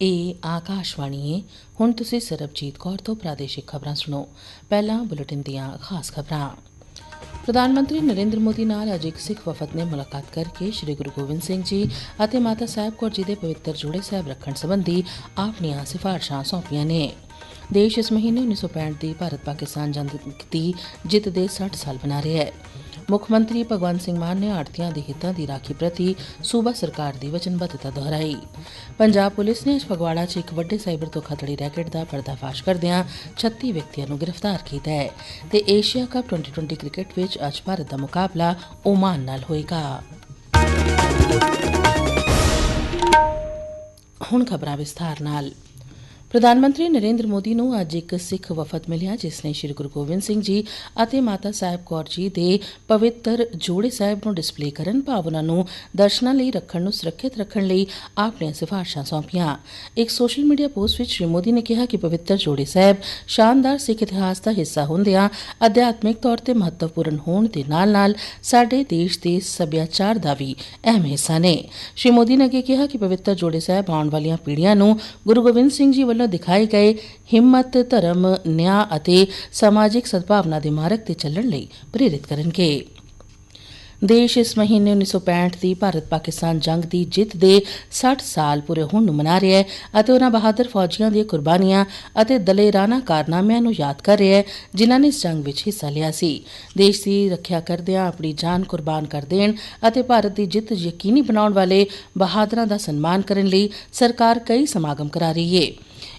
ਇਹ ਆਕਾਸ਼ਵਾਣੀ ਹੈ ਹੁਣ ਤੁਸੀਂ ਸਰਬਜੀਤ ਕੌਰ ਤੋਂ ਪ੍ਰਾਦੇਸ਼ਿਕ ਖਬਰਾਂ ਸੁਣੋ। ਪਹਿਲਾਂ ਬੁਲੇਟਿਨ ਦੀਆਂ ਖਾਸ ਖਬਰਾਂ। ਪ੍ਰਧਾਨ ਮੰਤਰੀ ਨਰਿੰਦਰ ਮੋਦੀ ਨਾਲ ਅੱਜ ਇੱਕ ਸਿੱਖ ਵਫਦ ਨੇ ਮੁਲਾਕਾਤ ਕਰਕੇ ਸ੍ਰੀ ਗੁਰੂ ਗੋਬਿੰਦ ਸਿੰਘ ਜੀ ਅਤੇ ਮਾਤਾ ਸਾਹਿਬ ਕੌਰ ਜੀ ਦੇ ਪਵਿੱਤਰ ਜੋੜੇ ਸਾਹਿਬ ਰੱਖਣ ਸੰਬੰਧੀ ਆਪਣੀਆਂ ਸਿਫਾਰਸ਼ਾਂ ਸੌਂਪੀਆਂ ਨੇ। ਦੇਸ਼ ਇਸ ਮਹੀਨੇ 1965 ਦੀ ਭਾਰਤ ਪਾਕਿਸਤਾਨ ਜੰਗ ਦੀ ਜਿੱਤ ਦੇ 60 ਸਾਲ ਮਨਾ ਰਿਹਾ ਹੈ। ਮੁੱਖ ਮੰਤਰੀ ਭਗਵੰਤ ਸਿੰਘ ਮਾਨ ਨੇ ਆੜਤੀਆਂ ਦੇ ਹਿੱਤਾਂ ਦੀ ਰਾਖੀ ਪ੍ਰਤੀ ਸੂਬਾ ਸਰਕਾਰ ਦੀ ਵਚਨਬੱਧਤਾ ਦੁਹਰਾਈ। ਪੰਜਾਬ ਪੁਲਿਸ ਨੇ ਅੱਜ ਫਗਵਾੜਾ 'ਚ ਇੱਕ ਵੱਡੇ ਸਾਈਬਰ ਧੋਖਾਧੜੀ ਰੈਕੇਟ ਦਾ ਪਰਦਾਫਾਸ਼ ਕਰਦਿਆਂ 36 ਵਿਅਕਤੀਆਂ ਨੂੰ ਗ੍ਰਿਫਤਾਰ ਕੀਤਾ ਹੈ ਤੇ ਏਸ਼ੀਆ ਕੱਪ 2020 ਕ੍ਰਿਕਟ ਵਿੱਚ ਅੱਜ ਭਾਰਤ ਦਾ ਮੁਕਾਬਲਾ ਓਮਾਨ ਨਾਲ ਹੋਏਗਾ। ਹੁਣ ਖਬਰਾਂ ਵਿਸਥਾਰ ਨਾਲ। ਪ੍ਰਧਾਨ ਮੰਤਰੀ ਨਰਿੰਦਰ ਮੋਦੀ ਨੂੰ ਅੱਜ ਇੱਕ ਸਿੱਖ ਵਫਦ ਮਿਲਿਆ, ਜਿਸ ਨੇ ਸ੍ਰੀ ਗੁਰੂ ਗੋਬਿੰਦ ਸਿੰਘ ਜੀ ਅਤੇ ਮਾਤਾ ਸਾਹਿਬ ਕੌਰ ਜੀ ਦੇ ਪਵਿੱਤਰ ਜੋੜੇ ਸਾਹਿਬ ਨੂੰ ਡਿਸਪਲੇ ਕਰਨ ਭਾਵ ਨੂੰ ਦਰਸ਼ਨਾਂ ਲਈ ਰੱਖਣ ਨੂੰ ਸੁਰੱਖਿਅਤ ਰੱਖਣ ਲਈ ਆਪਣੀਆਂ ਸਿਫਾਰਸ਼ਾਂ ਸੌਂਪੀਆਂ। ਇੱਕ ਸੋਸ਼ਲ ਮੀਡੀਆ ਪੋਸਟ ਵਿੱਚ ਸ੍ਰੀ ਮੋਦੀ ਨੇ ਕਿਹਾ ਕਿ ਪਵਿੱਤਰ ਜੋੜੇ ਸਾਹਿਬ ਸ਼ਾਨਦਾਰ ਸਿੱਖ ਇਤਿਹਾਸ ਦਾ ਹਿੱਸਾ ਹੁੰਦਿਆਂ ਅਧਿਆਤਮਿਕ ਤੌਰ ਤੇ ਮਹੱਤਵਪੂਰਨ ਹੋਣ ਦੇ ਨਾਲ-ਨਾਲ ਸਾਡੇ ਦੇਸ਼ ਦੇ ਸੱਭਿਆਚਾਰ ਦਾ ਵੀ ਅਹਿਮ ਹਿੱਸਾ ਨੇ। ਸ੍ਰੀ ਮੋਦੀ ਨੇ ਅੱਗੇ ਕਿਹਾ ਕਿ ਪਵਿੱਤਰ ਜੋੜੇ ਸਾਹਿਬ ਆਉਣ ਵਾਲੀਆਂ ਪੀੜ੍ਹੀਆਂ ਨੂੰ ਗੁਰੂ ਗੋਬਿੰਦ ਸਿੰਘ ਜੀ ਵੱਲੋਂ ਦਿਖਾਏ ਗਏ ਹਿੰਮਤ, ਧਰਮ, ਨਿਆਂ ਅਤੇ ਸਮਾਜਿਕ ਸਦਭਾਵਨਾ ਦੇ ਮਾਰਗ ਤੇ ਚੱਲਣ ਲਈ ਪ੍ਰੇਰਿਤ ਕਰਨਗੇ। ਦੇਸ਼ ਇਸ ਮਹੀਨੇ 1965 ਦੀ ਭਾਰਤ ਪਾਕਿਸਤਾਨ ਜੰਗ ਦੀ ਜਿੱਤ ਦੇ 60 ਸਾਲ ਪੂਰੇ ਹੋਣ ਨੂੰ ਮਨਾ ਰਿਹਾ ਹੈ ਅਤੇ ਉਹਨਾਂ ਬਹਾਦਰ ਫੌਜੀਆਂ ਦੀਆਂ ਕੁਰਬਾਨੀਆਂ ਅਤੇ ਦਲੇਰਾਨਾ ਕਾਰਨਾਮਿਆਂ ਨੂੰ ਯਾਦ ਕਰ ਰਿਹਾ ਹੈ, ਜਿਨ੍ਹਾਂ ਨੇ ਇਸ ਜੰਗ ਵਿੱਚ ਹਿੱਸਾ ਲਿਆ ਸੀ। ਦੇਸ਼ ਦੀ ਰੱਖਿਆ ਕਰਦਿਆਂ ਆਪਣੀ ਜਾਨ ਕੁਰਬਾਨ ਕਰ ਦੇਣ ਅਤੇ ਭਾਰਤ ਦੀ ਜਿੱਤ ਯਕੀਨੀ ਬਣਾਉਣ ਵਾਲੇ ਬਹਾਦਰਾਂ ਦਾ ਸਨਮਾਨ ਕਰਨ ਲਈ ਸਰਕਾਰ ਕਈ ਸਮਾਗਮ ਕਰਾ ਰਹੀ ਹੈ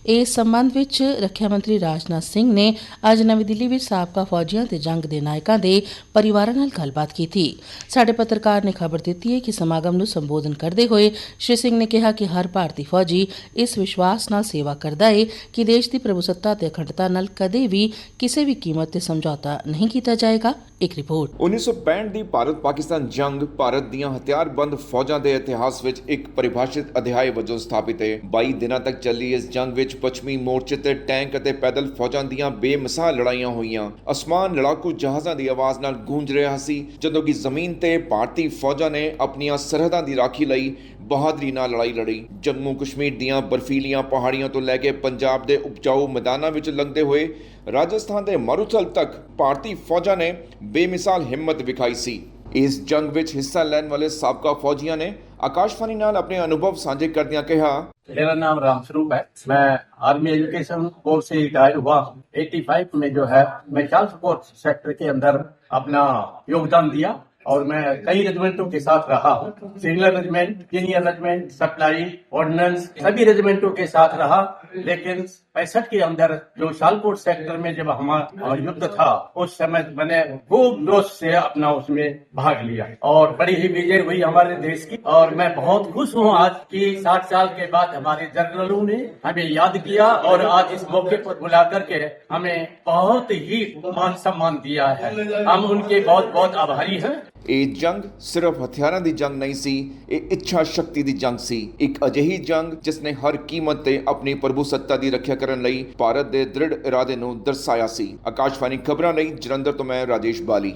ਇਸ ਸੰਬੰਧ ਵਿੱਚ ਰੱਖਿਆ ਮੰਤਰੀ ਰਾਜਨਾਥ ਸਿੰਘ ਨੇ ਅੱਜ ਨਵੀਂ ਦਿੱਲੀ ਵਿੱਚ ਸਾਬਕਾ ਫੌਜੀਆਂ ਤੇ ਜੰਗ ਦੇ ਨਾਇਕਾਂ ਦੇ ਪਰਿਵਾਰਾਂ ਨਾਲ ਗੱਲਬਾਤ ਕੀਤੀ। ਸਾਡੇ ਪੱਤਰਕਾਰ ਨੇ ਖਬਰ ਦਿੱਤੀ ਹੈ ਕਿ ਸਮਾਗਮ ਨੂੰ ਸੰਬੋਧਨ ਕਰਦੇ ਹੋਏ ਸ਼੍ਰੀ ਸਿੰਘ ਨੇ ਕਿਹਾ ਕਿ ਹਰ ਭਾਰਤੀ ਫੌਜੀ ਇਸ ਵਿਸ਼ਵਾਸ ਨਾਲ ਸੇਵਾ ਕਰਦਾ ਹੈ ਕਿ ਦੇਸ਼ ਦੀ ਪ੍ਰਭੂਸੱਤਾ ਤੇ ਅਖੰਡਤਾ ਨਾਲ ਕਦੇ ਵੀ ਕਿਸੇ ਵੀ ਕੀਮਤ ਤੇ ਸਮਝੌਤਾ ਨਹੀਂ ਕੀਤਾ ਜਾਏਗਾ। ਇੱਕ ਰਿਪੋਰਟ। 1965 ਦੀ ਭਾਰਤ ਪਾਕਿਸਤਾਨ ਜੰਗ ਭਾਰਤ ਦੀਆਂ ਹਥਿਆਰਬੰਦ ਫੌਜਾਂ ਦੇ ਇਤਿਹਾਸ ਵਿੱਚ ਇੱਕ ਪਰਿਭਾਸ਼ਿਤ ਅਧਿਆਇ ਵਜੋਂ ਸਥਾਪਿਤ ਹੈ 22 ਦਿਨਾਂ ਤੱਕ ਚੱਲੀ ਇਸ ਜੰਗ ਵਿੱਚ ਪੱਛਮੀ ਮੋਰਚੇ ਤੇ ਟੈਂਕ ਅਤੇ ਪੈਦਲ ਫੌਜਾਂ ਦੀਆਂ ਬੇਮਿਸਾਲ ਲੜਾਈਆਂ ਹੋਈਆਂ। ਅਸਮਾਨ ਲੜਾਕੂ ਜਹਾਜ਼ਾਂ ਦੀ ਆਵਾਜ਼ ਨਾਲ ਗੂੰਜ ਰਿਹਾ ਸੀ, ਜਦੋਂ ਕਿ ਜ਼ਮੀਨ ਤੇ ਭਾਰਤੀ ਫੌਜਾਂ ਨੇ ਆਪਣੀਆਂ ਸਰਹੱਦਾਂ ਦੀ ਰਾਖੀ ਲਈ ਬਹਾਦਰੀ ਨਾਲ ਲੜਾਈ ਲੜੀ। ਜੰਮੂ ਕਸ਼ਮੀਰ ਦੀਆਂ ਬਰਫੀਲੀਆਂ ਪਹਾੜੀਆਂ ਤੋਂ ਲੈ ਕੇ ਪੰਜਾਬ ਦੇ ਉਪਜਾਊ ਮੈਦਾਨਾਂ ਵਿੱਚ ਲੰਘਦੇ ਹੋਏ ਰਾਜਸਥਾਨ ਦੇ ਮਾਰੂਥਲ ਤੱਕ ਭਾਰਤੀ ਫੌਜਾਂ ਨੇ ਬੇਮਿਸਾਲ ਹਿੰਮਤ ਵਿਖਾਈ ਸੀ। ਇਸ ਜੰਗ ਵਿੱਚ ਹਿੱਸਾ ਲੈਣ ਵਾਲੇ ਸਾਬਕਾ ਫੌਜੀਆਂ ਨੇ ਆਕਾਸ਼ਵਾਣੀ ਨਾਲ ਆਪਣੇ ਅਨੁਭਵ ਸਾਂਝੇ ਕਰਦਿਆਂ ਕਿਹਾ मेरा नाम रामस्वरूप है मैं आर्मी एजुकेशन कोर्स से रिटायर हुआ 85 में जो है मैं चार्ल्स फोर्स सेक्टर के अंदर अपना योगदान दिया और मैं कई रेजिमेंटों के साथ रहा हूँ। Singular regiment senior regiment supply ordnance सभी रेजिमेंटों के साथ रहा। लेकिन पैंसठ के अंदर जो शालकोट सेक्टर में जब हमारा युद्ध था, उस समय मैंने खूब जोश से अपना उसमें भाग लिया। और बड़ी ही विजय हुई हमारे देश की। और मैं बहुत खुश हूँ आज की साठ साल के बाद हमारे जनरलों ने हमें याद किया और आज इस मौके पर बुला करके हमें बहुत ही मान सम्मान दिया है। हम उनके बहुत बहुत आभारी हैं। ਇਹ ਜੰਗ ਸਿਰਫ ਹਥਿਆਰਾਂ ਦੀ ਜੰਗ ਨਹੀਂ ਸੀ, ਇਹ ਇੱਛਾ ਸ਼ਕਤੀ ਦੀ ਜੰਗ ਸੀ। ਇੱਕ ਅਜਿਹੀ ਜੰਗ ਜਿਸ ਨੇ ਹਰ ਕੀਮਤ ਤੇ ਆਪਣੀ ਪ੍ਰਭੂ ਸੱਤਾ ਦੀ ਰੱਖਿਆ ਕਰਨ ਲਈ ਭਾਰਤ ਦੇ ਦ੍ਰਿੜ ਇਰਾਦੇ ਨੂੰ ਦਰਸਾਇਆ ਸੀ। ਆਕਾਸ਼ਵਾਣੀ ਖਬਰਾਂ ਲਈ ਜਲੰਧਰ ਤੋਂ ਮੈਂ ਰਾਜੇਸ਼ ਬਾਲੀ।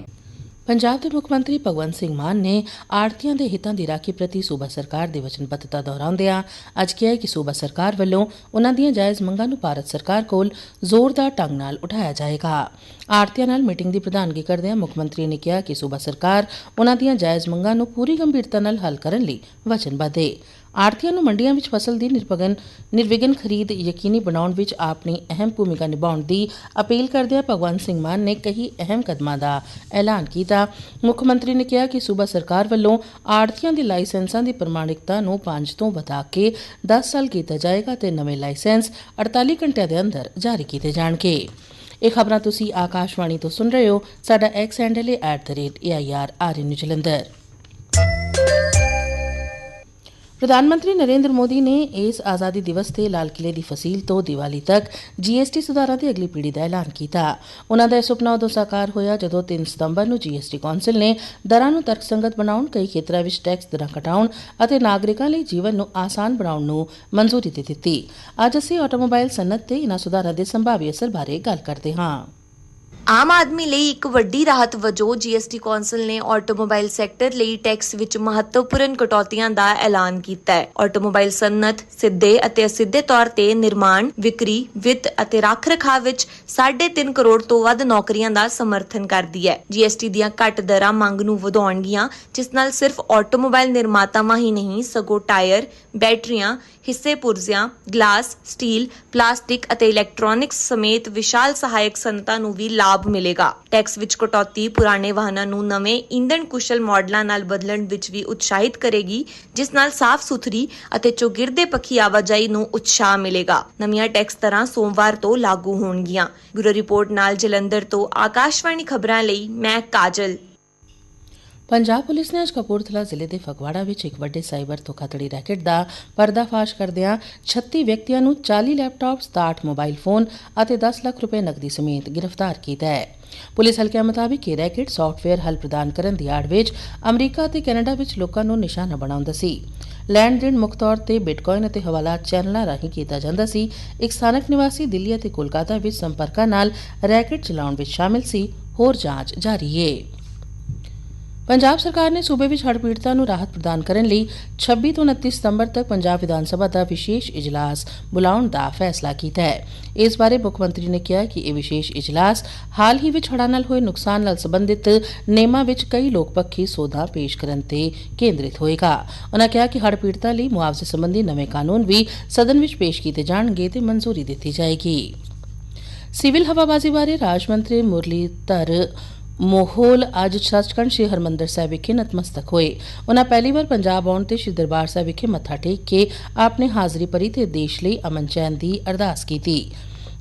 ਪੰਜਾਬ ਦੇ ਮੁੱਖ ਮੰਤਰੀ ਭਗਵੰਤ ਸਿੰਘ ਮਾਨ ਨੇ ਆੜਤੀਆਂ ਦੇ ਹਿੱਤਾਂ ਦੀ ਰਾਖੀ ਪ੍ਰਤੀ ਸੂਬਾ ਸਰਕਾਰ ਦੀ ਵਚਨਬੱਧਤਾ ਦੁਹਰਾਉਂਦਿਆਂ ਅੱਜ ਕਿਹਾ ਕਿ ਸੂਬਾ ਸਰਕਾਰ ਵੱਲੋਂ ਉਨ੍ਹਾਂ ਦੀਆਂ ਜਾਇਜ਼ ਮੰਗਾਂ ਨੂੰ ਭਾਰਤ ਸਰਕਾਰ ਕੋਲ ਜ਼ੋਰਦਾਰ ਢੰਗ ਨਾਲ ਉਠਾਇਆ ਜਾਏਗਾ। ਆੜਤੀਆਂ ਨਾਲ ਮੀਟਿੰਗ ਦੀ ਪ੍ਰਧਾਨਗੀ ਕਰਦਿਆਂ ਮੁੱਖ ਮੰਤਰੀ ਨੇ ਕਿਹਾ ਕਿ ਸੂਬਾ ਸਰਕਾਰ ਉਨ੍ਹਾਂ ਦੀਆਂ ਜਾਇਜ਼ ਮੰਗਾਂ ਨੂੰ ਪੂਰੀ ਗੰਭੀਰਤਾ ਨਾਲ ਹੱਲ ਕਰਨ ਲਈ ਵਚਨਬੱਧ ਹੈ ਆੜਤੀਆਂ ਨੂੰ ਮੰਡੀਆਂ ਵਿੱਚ ਫਸਲ ਦੀ ਨਿਰਵਗਨ ਨਿਰਵਿਘਨ ਖਰੀਦ ਯਕੀਨੀ ਬਣਾਉਣ ਵਿੱਚ ਆਪਣੀ ਅਹਿਮ ਭੂਮਿਕਾ ਨਿਭਾਉਣ ਦੀ ਅਪੀਲ ਕਰਦਿਆਂ ਭਗਵੰਤ ਸਿੰਘ ਮਾਨ ਨੇ ਕਈ ਅਹਿਮ ਕਦਮਾਂ ਦਾ ਐਲਾਨ ਕੀਤਾ। ਮੁੱਖ ਮੰਤਰੀ ਨੇ ਕਿਹਾ ਕਿ ਸੂਬਾ ਸਰਕਾਰ ਵੱਲੋਂ ਆੜਤੀਆਂ ਦੇ ਲਾਇਸੈਂਸਾਂ ਦੀ ਪ੍ਰਮਾਣਿਕਤਾ ਨੂੰ 5 ਤੋਂ ਵਧਾ ਕੇ 10 ਸਾਲ ਕੀਤਾ ਜਾਏਗਾ ਤੇ ਨਵੇਂ ਲਾਇਸੈਂਸ 48 ਘੰਟਿਆਂ ਦੇ ਅੰਦਰ ਜਾਰੀ ਕੀਤੇ ਜਾਣਗੇ। ਇਹ ਖਬਰਾਂ ਤੁਸੀਂ ਆਕਾਸ਼ਵਾਣੀ ਤੋਂ ਸੁਣ ਰਹੇ ਹੋ। ਸਾਡਾ ਐਕਸ ਹੈਂਡਲ ਹੈ @air ਪ੍ਰਧਾਨ ਮੰਤਰੀ ਨਰਿੰਦਰ ਮੋਦੀ ਨੇ ਇਸ ਆਜ਼ਾਦੀ ਦਿਵਸ ਤੇ ਲਾਲ ਕਿਲੇ ਦੀ ਫਸੀਲ ਤੋਂ ਦੀਵਾਲੀ ਤੱਕ ਜੀਐਸਟੀ ਸੁਧਾਰਾਂ ਦੀ ਅਗਲੀ ਪੀੜ੍ਹੀ ਦਾ ਐਲਾਨ ਕੀਤਾ। ਉਹਨਾਂ ਦਾ ਇਹ ਸੁਪਨਾ ਉਦੋਂ ਸਾਕਾਰ ਹੋਇਆ ਜਦੋਂ 3 ਸਤੰਬਰ ਨੂੰ ਜੀਐਸਟੀ ਕੌਂਸਲ ਨੇ ਦਰਾਂ ਨੂੰ ਤਰਕਸੰਗਤ ਬਣਾਉਣ, ਕਈ ਖੇਤਰਾਂ ਵਿੱਚ ਟੈਕਸ ਦਰਾਂ ਘਟਾਉਣ ਅਤੇ ਨਾਗਰਿਕਾਂ ਲਈ ਜੀਵਨ ਨੂੰ ਆਸਾਨ ਬਣਾਉਣ ਨੂੰ ਮਨਜ਼ੂਰੀ ਦੇ ਦਿੱਤੀ। ਅੱਜ ਅਸੀਂ ਆਟੋਮੋਬਾਈਲ ਸਨਅਤ ਤੇ ਇਹਨਾਂ ਸੁਧਾਰਾਂ ਦੇ ਸੰਭਾਵੀ ਅਸਰ ਬਾਰੇ ਗੱਲ ਕਰਦੇ ਹਾਂ। ਆਮ ਆਦਮੀ ਲਈ ਇੱਕ ਵੱਡੀ ਰਾਹਤ ਵਜੋਂ ਜੀਐਸਟੀ ਕੌਂਸਲ ਨੇ ਆਟੋਮੋਬਾਈਲ ਸੈਕਟਰ ਲਈ ਟੈਕਸ ਵਿੱਚ ਮਹੱਤਵਪੂਰਨ ਕਟੌਤੀਆਂ ਦਾ ਐਲਾਨ ਕੀਤਾ ਹੈ। ਆਟੋਮੋਬਾਈਲ ਸਨਅਤ ਸਿੱਧੇ ਅਤੇ ਅਸਿੱਧੇ ਤੌਰ ਤੇ ਨਿਰਮਾਣ, ਵਿਕਰੀ, ਵਿੱਤ ਅਤੇ ਰੱਖ-ਰਖਾਵ ਵਿੱਚ 3.5 ਕਰੋੜ ਤੋਂ ਵੱਧ ਨੌਕਰੀਆਂ ਦਾ ਸਮਰਥਨ ਕਰਦੀ ਹੈ। ਜੀਐਸਟੀ ਦੀਆਂ ਘੱਟ ਦਰਾਂ ਮੰਗ ਨੂੰ ਵਧਾਉਣਗੀਆਂ, ਜਿਸ ਨਾਲ ਸਿਰਫ ਆਟੋਮੋਬਾਈਲ ਨਿਰਮਾਤਾਵਾਂ ਹੀ ਨਹੀਂ, ਸਗੋਂ ਟਾਇਰ, ਬੈਟਰੀਆਂ, ਹਿੱਸੇ ਪੁਰਜ਼ਿਆਂ, ਗਲਾਸ, ਸਟੀਲ, ਪਲਾਸਟਿਕ ਅਤੇ ਇਲੈਕਟ੍ਰੋਨਿਕਸ ਸਮੇਤ ਵਿਸ਼ਾਲ ਸਹਾਇਕ ਸਨਅਤਾਂ ਨੂੰ ਵੀ ਲਾਭ ਮਿਲੇਗਾ। ਟੈਕਸ ਵਿੱਚ ਕਟੌਤੀ ਪੁਰਾਣੇ ਵਾਹਨਾਂ ਨੂੰ ਨਵੇਂ ਈਂਧਣ ਕੁਸ਼ਲ ਮਾਡਲਾਂ ਨਾਲ ਬਦਲਣ ਵਿੱਚ ਵੀ ਉਤਸ਼ਾਹਿਤ ਕਰੇਗੀ, ਜਿਸ ਨਾਲ ਸਾਫ਼ ਸੁਥਰੀ ਅਤੇ ਚੌਗਿਰਦੇ ਪੱਖੀ ਆਵਾਜਾਈ ਨੂੰ ਉਤਸ਼ਾਹ ਮਿਲੇਗਾ। ਨਵੀਆਂ ਟੈਕਸ ਤਰ੍ਹਾਂ ਸੋਮਵਾਰ ਤੋਂ ਲਾਗੂ ਹੋਣਗੀਆਂ। ਬਿਊਰੋ ਰਿਪੋਰਟ ਨਾਲ ਜਲੰਧਰ ਤੋਂ ਆਕਾਸ਼ਵਾਣੀ ਖਬਰਾਂ ਲਈ ਮੈਂ ਕਾਜਲ। ਪੰਜਾਬ ਪੁਲਿਸ ਨੇ ਅੱਜ ਕਪੂਰਥਲਾ ਜ਼ਿਲ੍ਹੇ ਦੇ ਫਗਵਾੜਾ ਵਿੱਚ ਇੱਕ ਵੱਡੇ ਸਾਈਬਰ ਧੋਖਾਧੜੀ ਰੈਕੇਟ ਦਾ ਪਰਦਾਫਾਸ਼ ਕਰਦਿਆਂ 36 ਵਿਅਕਤੀਆਂ ਨੂੰ 40 ਲੈਪਟਾਪ 67 ਮੋਬਾਈਲ ਫੋਨ ਅਤੇ 10 ਲੱਖ ਰੁਪਏ ਨਕਦੀ ਸਮੇਤ ਗ੍ਰਿਫਤਾਰ ਕੀਤਾ ਹੈ। ਪੁਲਿਸ ਹਲਕਿਆਂ ਮੁਤਾਬਿਕ ਇਹ ਰੈਕੇਟ ਸੌਫਟਵੇਅਰ ਹੱਲ ਪ੍ਰਦਾਨ ਕਰਨ ਦੀ ਆੜ ਵਿੱਚ ਅਮਰੀਕਾ ਅਤੇ ਕੈਨੇਡਾ ਵਿੱਚ ਲੋਕਾਂ ਨੂੰ ਨਿਸ਼ਾਨਾ ਬਣਾਉਂਦਾ ਸੀ। ਲੈਣ ਦੇਣ ਮੁੱਖ ਤੌਰ ਤੇ ਬਿਟਕਾਇਨ ਅਤੇ ਹਵਾਲਾ ਚੈਨਲਾਂ ਰਾਹੀਂ ਕੀਤਾ ਜਾਂਦਾ ਸੀ। ਇੱਕ ਸਥਾਨਕ ਨਿਵਾਸੀ ਦਿੱਲੀ ਅਤੇ ਕੋਲਕਾਤਾ ਵਿੱਚ ਸੰਪਰਕਾਂ ਨਾਲ ਰੈਕੇਟ ਚਲਾਉਣ ਵਿੱਚ ਸ਼ਾਮਿਲ ਸੀ। ਹੋਰ ਜਾਂਚ ਜਾਰੀ ਹੈ। ਪੰਜਾਬ ਸਰਕਾਰ ਨੇ ਸੂਬੇ ਵਿੱਚ ਹੜ੍ਹ ਪੀੜਤਾਂ ਨੂੰ ਰਾਹਤ ਪ੍ਰਦਾਨ ਕਰਨ ਲਈ 26 ਤੋਂ 29 ਸਤੰਬਰ ਤੱਕ ਪੰਜਾਬ ਵਿਧਾਨ ਸਭਾ ਦਾ ਵਿਸ਼ੇਸ਼ ਇਜਲਾਸ ਬੁਲਾਉਣ ਦਾ ਫੈਸਲਾ ਕੀਤਾ ਹੈ। ਇਸ ਬਾਰੇ ਮੁੱਖ ਮੰਤਰੀ ਨੇ ਕਿਹਾ ਕਿ ਇਹ ਵਿਸ਼ੇਸ਼ ਇਜਲਾਸ ਹਾਲ ਹੀ ਵਿੱਚ ਹੜ੍ਹਾਂ ਨਾਲ ਹੋਏ ਨੁਕਸਾਨ ਨਾਲ ਸੰਬੰਧਿਤ ਨੇਮਾਂ ਵਿੱਚ ਕਈ ਲੋਕ ਪੱਖੀ ਸੋਧਾਂ ਪੇਸ਼ ਕਰਨ ਤੇ ਕੇਂਦਰਿਤ ਹੋਏਗਾ। ਉਨ੍ਹਾਂ ਕਿਹਾ ਕਿ ਹੜ੍ਹ ਪੀੜਤਾਂ ਲਈ ਮੁਆਵਜ਼ੇ ਸੰਬੰਧੀ ਨਵੇਂ ਕਾਨੂੰਨ ਵੀ ਸਦਨ ਵਿੱਚ ਪੇਸ਼ ਕੀਤੇ ਜਾਣਗੇ ਤੇ ਮਨਜ਼ੂਰੀ ਦਿੱਤੀ ਜਾਏਗੀ। ਸਿਵਲ ਹਵਾਬਾਜ਼ੀ ਬਾਰੇ ਰਾਜ ਮੰਤਰੀ ਮੁਰਲੀਧਰ ਮੋਹੋਲ ਅੱਜ ਸੱਚਖੰਡ ਸ੍ਰੀ ਹਰਮੰਦਰ ਸਾਹਿਬ ਵਿਖੇ ਨਤਮਸਤਕ ਹੋਏ। ਉਹਨਾਂ ਪਹਿਲੀ ਵਾਰ ਪੰਜਾਬ ਆਉਣ ਤੇ ਸ੍ਰੀ ਦਰਬਾਰ ਸਾਹਿਬ ਵਿਖੇ ਮੱਥਾ ਟੇਕ ਕੇ ਆਪਣੀ ਹਾਜ਼ਰੀ ਭਰੀ ਤੇ ਦੇਸ਼ ਲਈ ਅਮਨ ਚੈਨ ਦੀ ਅਰਦਾਸ ਕੀਤੀ।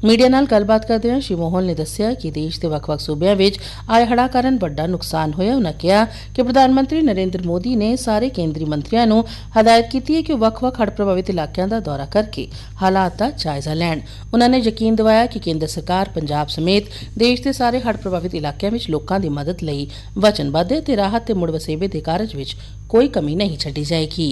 ਮੀਡੀਆ ਨਾਲ ਗੱਲਬਾਤ ਕਰਦਿਆਂ ਸ਼੍ਰੀ ਮੋਹਨ ਨੇ ਦੱਸਿਆ ਕਿ ਦੇਸ਼ ਦੇ ਵੱਖ-ਵੱਖ ਸੂਬਿਆਂ ਵਿੱਚ ਆਏ ਹੜ੍ਹਾਂ ਕਾਰਨ ਵੱਡਾ ਨੁਕਸਾਨ ਹੋਇਆ। ਉਹਨਾਂ ਕਿਹਾ ਕਿ ਪ੍ਰਧਾਨ ਮੰਤਰੀ ਨਰਿੰਦਰ ਮੋਦੀ ਨੇ ਸਾਰੇ ਕੇਂਦਰੀ ਮੰਤਰੀਆਂ ਨੂੰ ਹਦਾਇਤ ਕੀਤੀ ਹੈ ਕਿ ਉਹ ਵੱਖ-ਵੱਖ ਹੜ ਪ੍ਰਭਾਵਿਤ ਇਲਾਕਿਆਂ ਦਾ ਦੌਰਾ ਕਰਕੇ ਹਾਲਾਤ ਦਾ ਜਾਇਜ਼ਾ ਲੈਣ। ਉਹਨਾਂ ਨੇ ਯਕੀਨ ਦਿਵਾਇਆ ਕਿ ਕੇਂਦਰ ਸਰਕਾਰ ਪੰਜਾਬ ਸਮੇਤ ਦੇਸ਼ ਦੇ ਸਾਰੇ ਹੜ ਪ੍ਰਭਾਵਿਤ ਇਲਾਕਿਆਂ ਵਿੱਚ ਲੋਕਾਂ ਦੀ ਮਦਦ ਲਈ ਵਚਨਬੱਧ ਹੈ ਤੇ ਰਾਹਤ ਤੇ ਮੁੜ ਵਸੇਬੇ ਦੇ ਕਾਰਜ ਵਿੱਚ ਕੋਈ ਕਮੀ ਨਹੀਂ ਛੱਡੀ ਜਾਏਗੀ।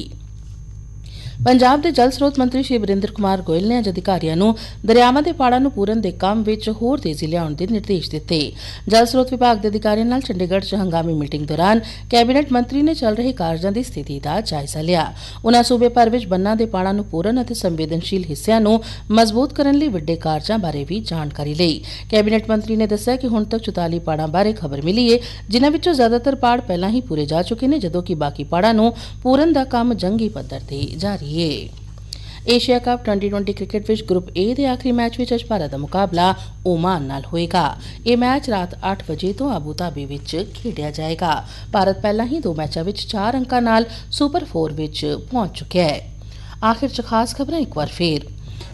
ਪੰਜਾਬ ਦੇ ਜਲ ਸਰੋਤ ਮੰਤਰੀ ਸ਼੍ਰੀ ਵਰਿੰਦਰ ਕੁਮਾਰ ਗੋਇਲ ਨੇ ਅੱਜ ਅਧਿਕਾਰੀਆਂ ਨੂੰ ਦਰਿਆਵਾਂ ਦੇ ਪਾੜਾਂ ਨੂੰ ਪੂਰਨ ਦੇ ਕੰਮ ਵਿੱਚ ਹੋਰ ਤੇਜ਼ੀ ਲਿਆਉਣ ਦੇ ਨਿਰਦੇਸ਼ ਦਿੱਤੇ। ਜਲ ਸਰੋਤ ਵਿਭਾਗ ਦੇ ਅਧਿਕਾਰੀਆਂ ਨਾਲ ਚੰਡੀਗੜ੍ਹ 'ਚ ਹੰਗਾਮੀ ਮੀਟਿੰਗ ਦੌਰਾਨ ਕੈਬਨਿਟ ਮੰਤਰੀ ਨੇ ਚੱਲ ਰਹੇ ਕਾਰਜਾਂ ਦੀ ਸਥਿਤੀ ਦਾ ਜਾਇਜ਼ਾ ਲਿਆ। ਉਨ੍ਹਾਂ ਸੂਬੇ ਭਰ ਵਿੱਚ ਬੰਨਾਂ ਦੇ ਪਾੜਾਂ ਨੂੰ ਪੂਰਨ ਅਤੇ ਸੰਵੇਦਨਸ਼ੀਲ ਹਿੱਸਿਆਂ ਨੂੰ ਮਜ਼ਬੂਤ ਕਰਨ ਲਈ ਵੱਡੇ ਕਾਰਜਾਂ ਬਾਰੇ ਵੀ ਜਾਣਕਾਰੀ ਲਈ। ਕੈਬਨਿਟ ਮੰਤਰੀ ਨੇ ਦੱਸਿਆ ਕਿ ਹੁਣ ਤੱਕ 44 ਪਾੜਾਂ ਬਾਰੇ ਖਬਰ ਮਿਲੀ ਹੈ ਜਿਨ੍ਹਾਂ ਵਿੱਚੋਂ ਜ਼ਿਆਦਾਤਰ ਪਾੜ ਪਹਿਲਾਂ ਹੀ ਪੂਰੇ ਜਾ ਚੁੱਕੇ ਨੇ, ਜਦੋਂ ਕਿ ਬਾਕੀ ਪਾੜਾਂ ਨੂੰ ਪੂਰਨ ਦਾ ਕੰਮ ਜੰਗੀ ਪੱਧਰ ਤੇ ਜਾਰੀ ਹੈ ਏਸ਼ੀਆ ਕੱਪ 2020 ਕ੍ਰਿਕਟ ਵਿੱਚ ਗਰੁੱਪ A ਦੇ ਆਖਰੀ ਮੈਚ ਵਿੱਚ ਅੱਜ ਭਾਰਤ ਦਾ ਮੁਕਾਬਲਾ ਓਮਾਨ ਨਾਲ ਹੋਏਗਾ। ਇਹ ਮੈਚ ਰਾਤ 8 ਵਜੇ ਤੋਂ ਆਬੂ ਧਾਬੀ ਵਿੱਚ ਖੇਡਿਆ ਜਾਏਗਾ। ਭਾਰਤ ਪਹਿਲਾਂ ਹੀ ਦੋ ਮੈਚਾਂ ਵਿੱਚ 4 ਅੰਕਾਂ ਨਾਲ ਸੁਪਰ 4 ਵਿੱਚ ਪਹੁੰਚ ਚੁੱਕਿਆ ਹੈ। ਆਖਿਰ 'ਚ ਖਾਸ ਖਬਰਾਂ ਇੱਕ ਵਾਰ ਫੇਰ।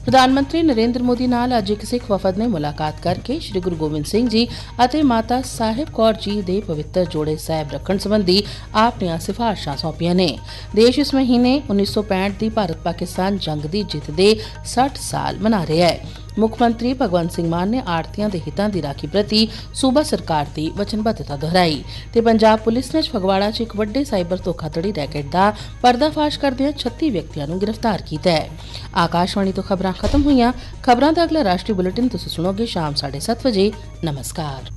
ਪ੍ਰਧਾਨ ਮੰਤਰੀ ਨਰਿੰਦਰ ਮੋਦੀ ਨਾਲ ਅੱਜ ਇੱਕ ਸਿੱਖ ਵਫਦ ਨੇ ਮੁਲਾਕਾਤ ਕਰਕੇ ਸ੍ਰੀ ਗੁਰੂ ਗੋਬਿੰਦ ਸਿੰਘ ਜੀ ਅਤੇ ਮਾਤਾ ਸਾਹਿਬ ਕੌਰ ਜੀ ਦੇ ਪਵਿੱਤਰ ਜੋੜੇ ਸਾਹਿਬ ਰੱਖਣ ਸੰਬੰਧੀ ਆਪਣੀਆਂ ਸਿਫਾਰਸ਼ਾਂ ਸੌਂਪੀਆਂ ਨੇ। ਦੇਸ਼ ਇਸ ਮਹੀਨੇ 1965 ਦੀ ਭਾਰਤ ਪਾਕਿਸਤਾਨ ਜੰਗ ਦੀ ਜਿੱਤ ਦੇ 60 ਸਾਲ ਮਨਾ ਰਿਹਾ ਹੈ। ਮੁੱਖ ਮੰਤਰੀ ਭਗਵੰਤ ਸਿੰਘ ਮਾਨ ਨੇ ਆੜਤੀਆਂ ਦੇ ਹਿੱਤਾਂ ਦੀ ਰਾਖੀ ਪ੍ਰਤੀ ਸੂਬਾ ਸਰਕਾਰ ਦੀ ਵਚਨਬੱਧਤਾ ਦੁਹਰਾਈ ਤੇ ਪੰਜਾਬ ਪੁਲਿਸ ਨੇ ਫਗਵਾੜਾ 'ਚ ਇੱਕ ਵੱਡੇ ਸਾਈਬਰ ਧੋਖਾਧੜੀ ਰੈਕੇਟ ਦਾ ਪਰਦਾਫਾਸ਼ ਕਰਦਿਆਂ 36 ਵਿਅਕਤੀਆਂ ਨੂੰ ਗ੍ਰਿਫਤਾਰ ਕੀਤਾ ਹੈ। ਆਕਾਸ਼ਵਾਣੀ ਤੋਂ ਖਬਰਾਂ ਖਤਮ ਹੋਈਆਂ। ਖਬਰਾਂ ਦਾ ਅਗਲਾ ਰਾਸ਼ਟਰੀ ਬੁਲੇਟਿਨ ਤੁਸੀਂ ਸੁਣੋਗੇ ਸ਼ਾਮ 7:30 ਵਜੇ। ਨਮਸਕਾਰ।